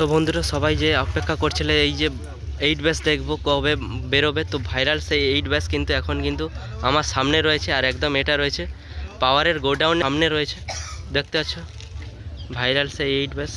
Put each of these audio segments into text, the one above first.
তো বন্ধুরা সবাই যে অপেক্ষা করছিল এই যে এইট ব্যাস দেখব কবে বেরোবে, তো ভাইরাল সেই এইট ব্যাস কিন্তু এখন কিন্তু আমার সামনে রয়েছে আর একদম এটা রয়েছে। পাওয়ারের গোডাউন সামনে রয়েছে, দেখতে পাচ্ছ? ভাইরাল সেই এইট ব্যাস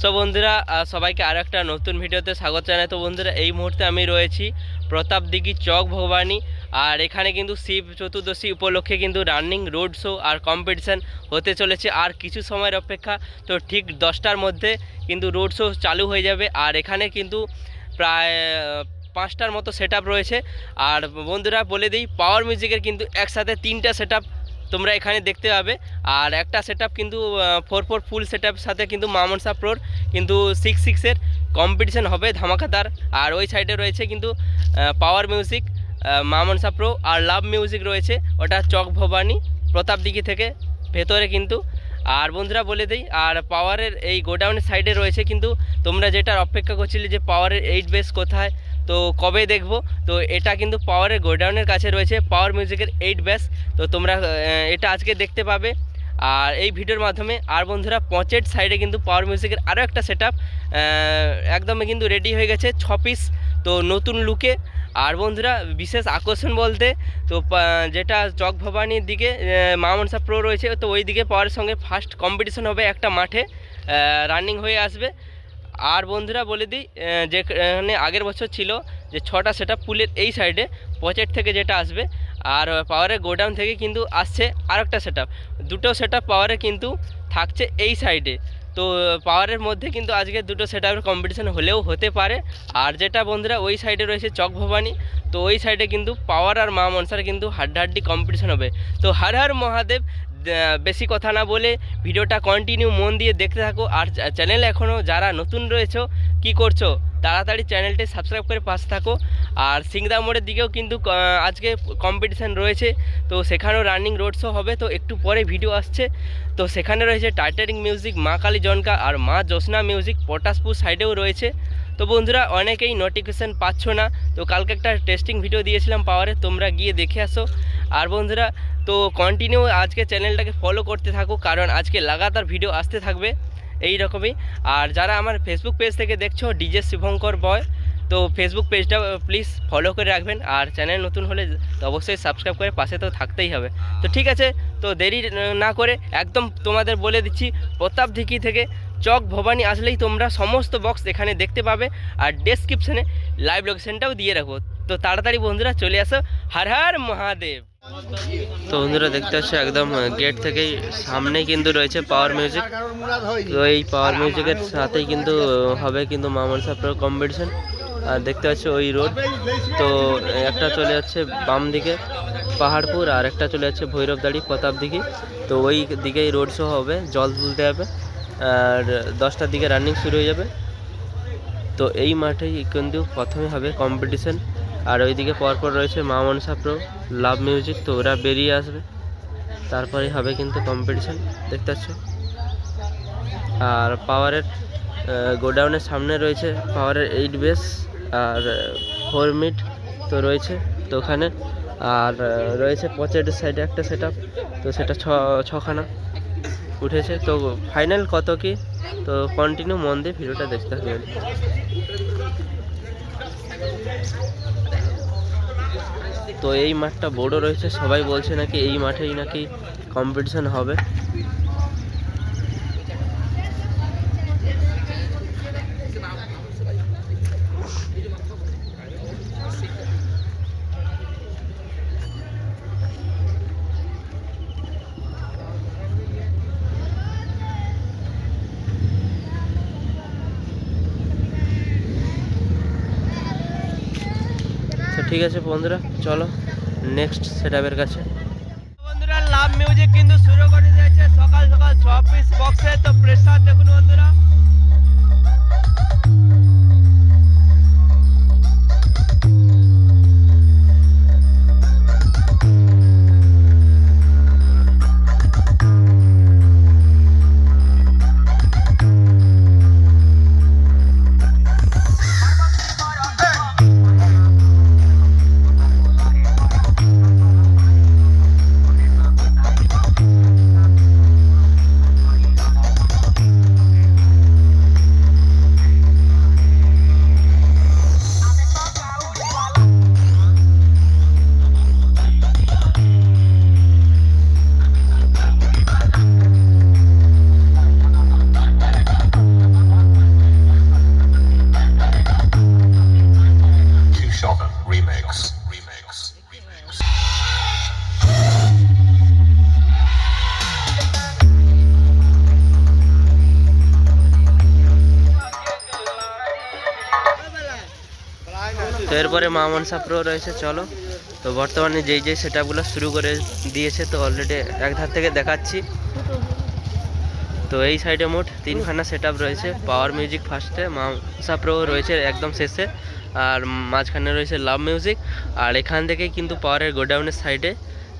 সো বন্ধুরা সবাইকে আর একটা নতুন ভিডিওতে স্বাগত জানাই। তো বন্ধুরা, এই মুহূর্তে আমি রয়েছি প্রতাপ দিঘি চক ভবানী। আর এখানে কিন্তু শিব চতুর্দশী উপলক্ষে কিন্তু রানিং রোড শো আর কম্পিটিশান হতে চলেছে আর কিছু সময়ের অপেক্ষা। তো ঠিক দশটার মধ্যে কিন্তু রোড শো চালু হয়ে যাবে আর এখানে কিন্তু প্রায়, পাঁচটার মতো সেট রয়েছে। আর বন্ধুরা বলে দিই পাওয়ার মিউজিকের কিন্তু একসাথে তিনটা সেট তোমরা এখানে দেখতে পাবে। আর একটা সেট কিন্তু ফোর ফোর ফুল সেট সাথে কিন্তু মামনসা প্রোর কিন্তু সিক্স সিক্সের কম্পিটিশান হবে ধামাকাদার। আর ওই সাইডে রয়েছে কিন্তু পাওয়ার মিউজিক মামনসা প্রো আর লাভ মিউজিক রয়েছে, ওটা চক ভবানী প্রতাপদিঘি থেকে, ভেতরে কিন্তু। আর বন্ধুরা বলে দিই, আর পাওয়ারের এই গোডাউনের সাইডে রয়েছে কিন্তু, তোমরা যেটার অপেক্ষা করছিলে যে পাওয়ারের এইট বেস কোথায়, তো কবে দেখব? তো এটা কিন্তু পাওয়ারের গোডাউনের কাছে রয়েছে, পাওয়ার মিউজিকের এইট বেস, তো তোমরা এটা আজকে দেখতে পাবে। আর এই ভিডিওর মাধ্যমে, আর বন্ধুরা পঁচের সাইডে কিন্তু পাওয়ার মিউজিকের আরও একটা সেট আপ একদমই কিন্তু রেডি হয়ে গেছে, ছ পিস, তো নতুন লুকে আর বন্ধুরা বিশেষ আকর্ষণ বলতে তো যেটা চক ভবানীর দিকে আহ, মা মনসা প্রো রয়েছে তো ওই দিকে পাওয়ার সঙ্গে ফার্স্ট কম্পিটিশন হবে একটা মাঠে রানিং হয়ে আসবে। আর বন্ধুরা বলে দিই যেখানে আগের বছর ছিল যে ছটা সেটা পুলের এই সাইডে পচেট থেকে যেটা আসবে আর পাওয়ারের গোডাউন থেকে কিন্তু আসছে আরেকটা সেট দুটো সেট পাওয়ারে কিন্তু থাকছে এই সাইডে তো, পাওয়ারের মধ্যে কিন্তু আজকে দুটো সেট আপের কম্পিটিশন হলেও হতে পারে। আর যেটা বন্ধুরা, ওই সাইডে রয়েছে চক ভবানী। তো ওই সাইডে কিন্তু পাওয়ার আর মা মনসার কিন্তু হাড্ডাহাড্ডি কম্পিটিশান হবে। তো হর হর মহাদেব বেশি কথা না বলে ভিডিওটা কন্টিনিউ মন দিয়ে দেখতে থাকো। আর চ্যানেল এখনও যারা নতুন রয়েছো, কি করছ, তাড়াতাড়ি চ্যানেলটি সাবস্ক্রাইব করে পাশে থাকো। আর সিংদা মোড়ের দিকেও কিন্তু আজকে কম্পিটিশান রয়েছে। তো সেখানেও রানিং রোড শো হবে। তো একটু পরে ভিডিও আসছে। তো সেখানে রয়েছে টাইটারিং মিউজিক মা কালী জনকা আর মা জ্যোৎস্না মিউজিক পটাশপুর সাইডেও রয়েছে। তো বন্ধুরা, অনেকেই নোটিফিকেশান পাচ্ছ না। তো কালকে একটা টেস্টিং ভিডিও দিয়েছিলাম পাওয়ারে তোমরা গিয়ে দেখে আসো। আর বন্ধুরা, তো কন্টিনিউ আজকে চ্যানেলটাকে ফলো করতে থাকো। কারণ আজকে লাগাতার ভিডিও আসতে থাকবে। এই রকমই আর যারা আমার ফেসবুক পেজ থেকে দেখছ ডিজে শিবঙ্কর বয় তো ফেসবুক পেজটা প্লিজ ফলো করে রাখবেন। আর চ্যানেল নতুন হলে তো অবশ্যই সাবস্ক্রাইব করে পাশে তো থাকতেই হবে। তো ঠিক আছে, তো দেরি না করে একদম তোমাদের বলে দিচ্ছি, প্রতাপ ধিকি থেকে চক ভবানী আসলেই তোমরা সমস্ত বক্স এখানে দেখতে পাবে। আর ডেসক্রিপশনে লাইভ লোকেশনটাও দিয়ে রাখব। তো তাড়াতাড়ি বন্ধুরা চলে আসো। হর হর মহাদেব। তো বন্ধুরা দেখতে পাচ্ছ, একদম গেট থেকেই সামনেই কিন্তু রয়েছে পাওয়ার মিউজিক তো এই পাওয়ার মিউজিকের সাথেই কিন্তু হবে কিন্তু মামন সাপ্তাহ কম্পিটিশন আর দেখতে পাচ্ছ ওই রোড। তো একটা চলে যাচ্ছে বাম দিকে পাহাড়পুর, আর একটা চলে যাচ্ছে ভৈরবদাড়ি প্রতাপ দিকে তো ওই দিকেই রোড শো হবে, জল তুলতে হবে, আর দশটার দিকে রানিং শুরু হয়ে যাবে। তো এই মাঠেই কিন্তু প্রথমে হবে কম্পিটিশন আর ওইদিকে পরপর রয়েছে মা মনসা প্রো, লাভ মিউজিক তো ওরা বেরিয়ে আসবে। তারপরেই হবে কিন্তু কম্পিটিশন দেখতে পাচ্ছ। আর পাওয়ারের গোডাউনের সামনে রয়েছে পাওয়ারের এইট বেস আর মিট তো রয়েছে তো ওখানে। আর রয়েছে পচেটের সাইডে একটা সেট তো সেটা ছ, ছখানা উঠেছে। তো ফাইনাল কত কি? তো কন্টিনিউ মন দিয়ে ভিডিওটা দেখতে হবে। তো এই মাঠটা বড় রয়েছে, সবাই বলছে নাকি এই মাঠেই নাকি কম্পিটিশন হবে। ঠিক আছে বন্ধুরা, চলো নেক্সট সেটআপের কাছে। বন্ধুরা লাভ মিউজিক কিন্তু শুরু করে দিয়েছে। সকাল সকাল ছ পিস বক্সে তো প্রেসার দেখুন বন্ধুরা। এরপরে মা মনসা প্রো রয়েছে, চলো। তো বর্তমানে যেই যেই সেটআপগুলো শুরু করে দিয়েছে, তো অলরেডি এক ধার থেকে দেখাচ্ছি। তো এই সাইডে মোট তিনখানা সেট রয়েছে পাওয়ার মিউজিক ফার্স্টে মামসা প্রো রয়েছে একদম শেষে, আর মাঝখানে রয়েছে লাভ মিউজিক আর এখান থেকে কিন্তু পাওয়ারের গোডাউনের সাইডে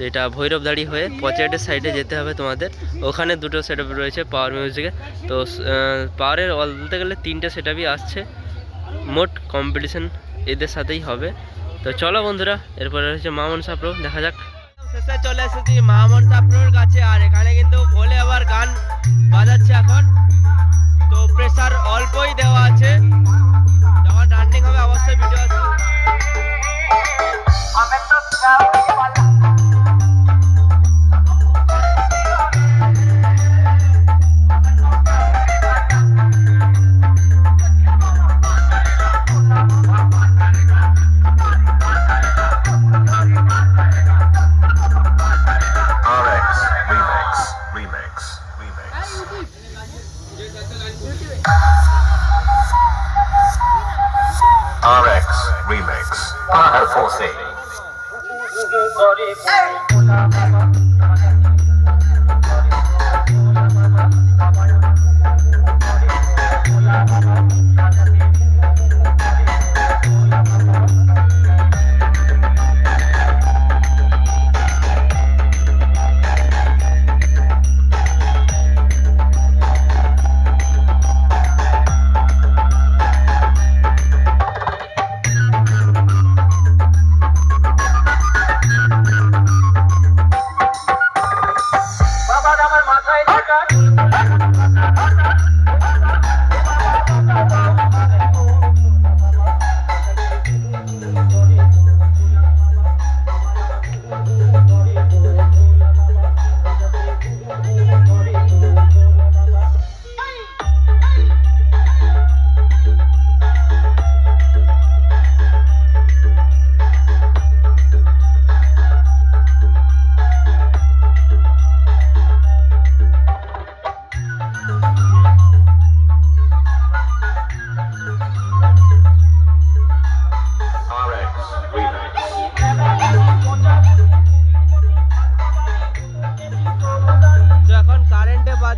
যেটা ভৈরবদাড়ি হয়ে পচেটের সাইডে যেতে হবে তোমাদের, ওখানে দুটো সেট রয়েছে পাওয়ার মিউজিকের তো পাওয়ারের বলতে গেলে তিনটে সেট আসছে, মোট কম্পিটিশন এদের সাথেই হবে। তো চলো বন্ধুরা এরপরে রয়েছে মামন সাপ্রো দেখা যাক। শেষে চলে এসেছি মামন সাপ্রোর কাছে আর এখানে কিন্তু ভোলে আবার গান বাজাচ্ছে এখন। তো প্রেসার অল্পই দেওয়া আছে। যখন রানিং হবে অবশ্যই ভিডিও আসবে। Bye-bye.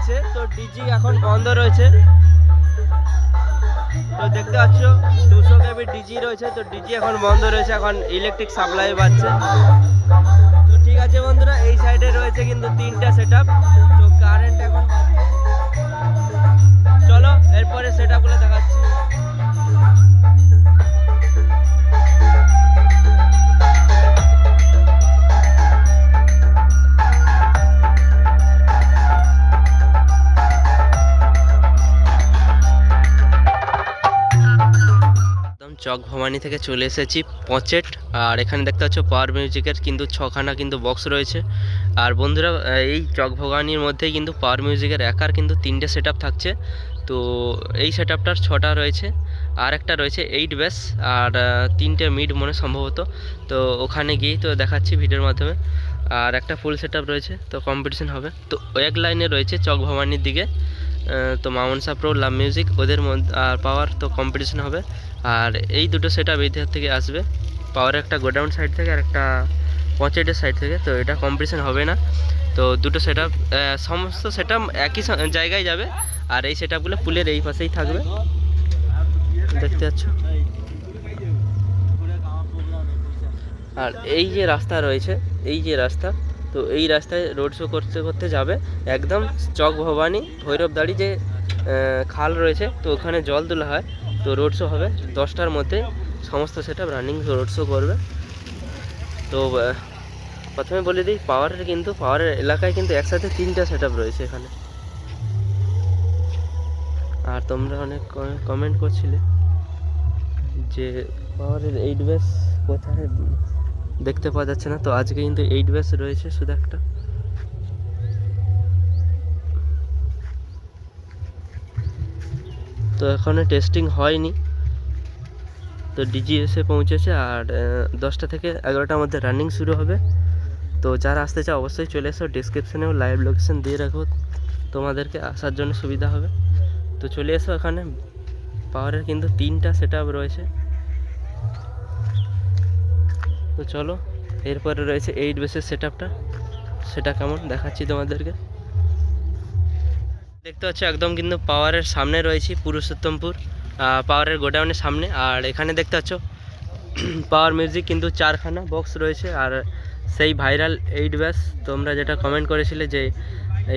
কারেন্টে তো ডিজি এখন বন্ধ রয়েছে। তো দেখতে পাচ্ছ, দুশো কেবি ডিজি রয়েছে। তো ডিজি এখন বন্ধ রয়েছে, এখন ইলেকট্রিক সাপ্লাই বাজছে তো ঠিক আছে বন্ধুরা, এই সাইডে রয়েছে কিন্তু তিনটা সেট তো কারেন্ট এখন চলো, এরপরে সেট আপগুলো চক ভবানী থেকে চলে এসেছি পচেট। আর এখানে দেখতে পাচ্ছ পাওয়ার মিউজিকের কিন্তু ছখানা কিন্তু বক্স রয়েছে। আর বন্ধুরা, এই চক ভবানীর মধ্যেই কিন্তু পাওয়ার মিউজিকের একার কিন্তু তিনটে সেট থাকছে। তো এই সেট আপটার ছটা রয়েছে, আর একটা রয়েছে এইট ব্যাস, আর তিনটে মিড মনে সম্ভবত। তো ওখানে গিয়েই তো দেখাচ্ছি ভিডিওর মাধ্যমে। আর একটা ফুল সেট রয়েছে, তো কম্পিটিশন হবে। তো এক লাইনে রয়েছে চক ভবানীর দিকে তো মামুন সাপ্রো লাভ মিউজিক, ওদের মধ্যে, আর পাওয়ার তো কম্পিটিশন হবে। আর এই দুটো সেট আপ এই থেকে আসবে। পাওয়ার একটা গোডাউন সাইড থেকে আর একটা পঁচাইটের সাইড থেকে, তো এটা কম্পিটিশন হবে না। তো দুটো সেট সমস্ত সেট একই জায়গায় যাবে আর এই সেট আপগুলো পুলের এই পাশেই থাকবে। দেখতে পাচ্ছ? আর এই যে রাস্তা রয়েছে, এই যে রাস্তা, তো এই রাস্তায় রোড শো করতে করতে যাবে একদম চক ভবানী ভৈরবদাড়ি যে খাল রয়েছে, তো ওখানে জল তোলা হয়। তো রোড শো হবে। দশটার মধ্যে সমস্ত সেটা রানিং রোড শো করবে। তো প্রথমে বলে দিই, পাওয়ারের কিন্তু, পাওয়ারের এলাকায় কিন্তু একসাথে তিনটা সেট রয়েছে এখানে। আর তোমরা অনেক কমেন্ট করছিলে যে পাওয়ারের এইট বেস কোথায় দেখতে পাওয়া যাচ্ছে না। তো আজকে কিন্তু এইট বেস রয়েছে শুধু একটা। তো এখনও টেস্টিং হয়নি। তো ডিজি এসে পৌঁছেছে আর দশটা থেকে এগারোটার মধ্যে রানিং শুরু হবে। তো যারা আসতে চাও অবশ্যই চলে এসো ডিসক্রিপশানেও লাইভ লোকেশান দিয়ে রাখব তোমাদেরকে আসার জন্য সুবিধা হবে। তো চলে এসো এখানে। পাওয়ারের কিন্তু তিনটা সেট রয়েছে। তো চলো, এরপরে রয়েছে এইট বেসের সেট আপটা সেটা কেমন দেখাচ্ছি তোমাদেরকে। দেখতে পাচ্ছ, একদম কিন্তু পাওয়ারের সামনে রয়েছি, পুরুষোত্তমপুর পাওয়ারের গোডাউনের সামনে। আর এখানে দেখতে পাচ্ছ পাওয়ার মিউজিক কিন্তু চারখানা বক্স রয়েছে। আর সেই ভাইরাল এইট ব্যাস তোমরা যেটা কমেন্ট করেছিলে যে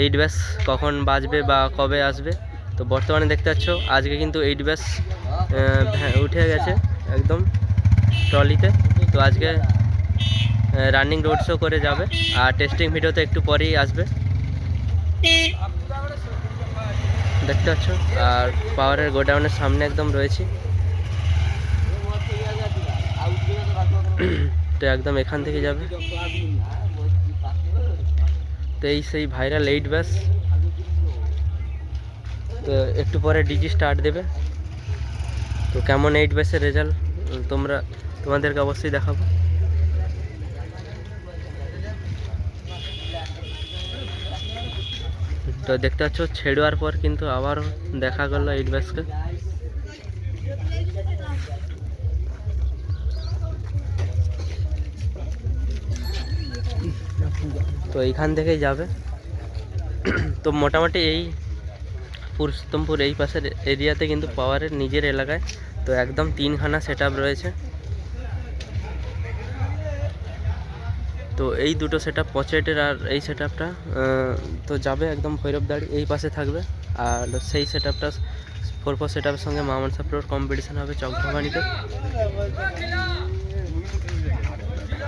এইট ব্যাস কখন বাজবে বা কবে আসবে, তো বর্তমানে দেখতে পাচ্ছ, আজকে কিন্তু এইট ব্যাস উঠে গেছে একদম ট্রলিতে তো আজকে রানিং রোড শো করে যাবে। আর টেস্টিং ভিডিও তো একটু পরেই আসবে। দেখতে পাচ্ছ? আর পাওয়ারের গোডাউনের সামনে একদম রয়েছি। তো একদম এখান থেকে যাবে। তো এই সেই ভাইরাল এইট ব্যাস তো একটু পরে ডিজি স্টার্ট দেবে। তো কেমন এইট ব্যাসের রেজাল্ট তোমরা, তোমাদেরকে অবশ্যই দেখাবো। তো দেখতে পাচ্ছ, ছেড়োয়ার পর কিন্তু আবার দেখা গেল এইট ব্যাসকে তো এইখান থেকেই যাবে। তো মোটামুটি এই পুরুষোত্তমপুর এই পাশের এরিয়াতে কিন্তু পাওয়ারের নিজের এলাকায়। তো একদম তিনখানা সেট রয়েছে। তো এই দুটো সেট আপ পচেটের আর এই সেট আপটা তো যাবে একদম ভৈরব ভৈরবদাড়ি এই পাশে থাকবে। আর সেই সেট আপটা ফোর ফোর সেট আপের সঙ্গে মামন সাপ্রোর কম্পিটিশান হবে চকভবানিতে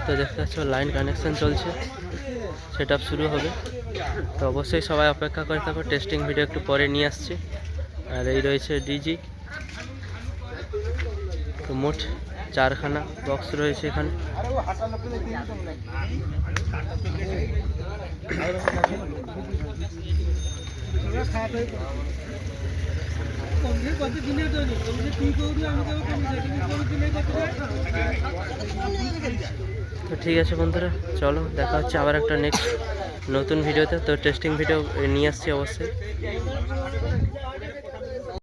তো দেখতে পাচ্ছ লাইন কানেকশন চলছে। সেট আপ শুরু হবে। তো অবশ্যই সবাই অপেক্ষা করে থাকো টেস্টিং ভিডিও একটু পরে নিয়ে আসছি। আর এই রয়েছে ডিজি তো মোট চারখানা বক্স রয়েছে এখানে। তো ঠিক আছে বন্ধুরা, চলো, দেখা হচ্ছে আবার একটা নেক্সট নতুন ভিডিওতে তো। টেস্টিং ভিডিও নিয়ে আসছি অবশ্যই।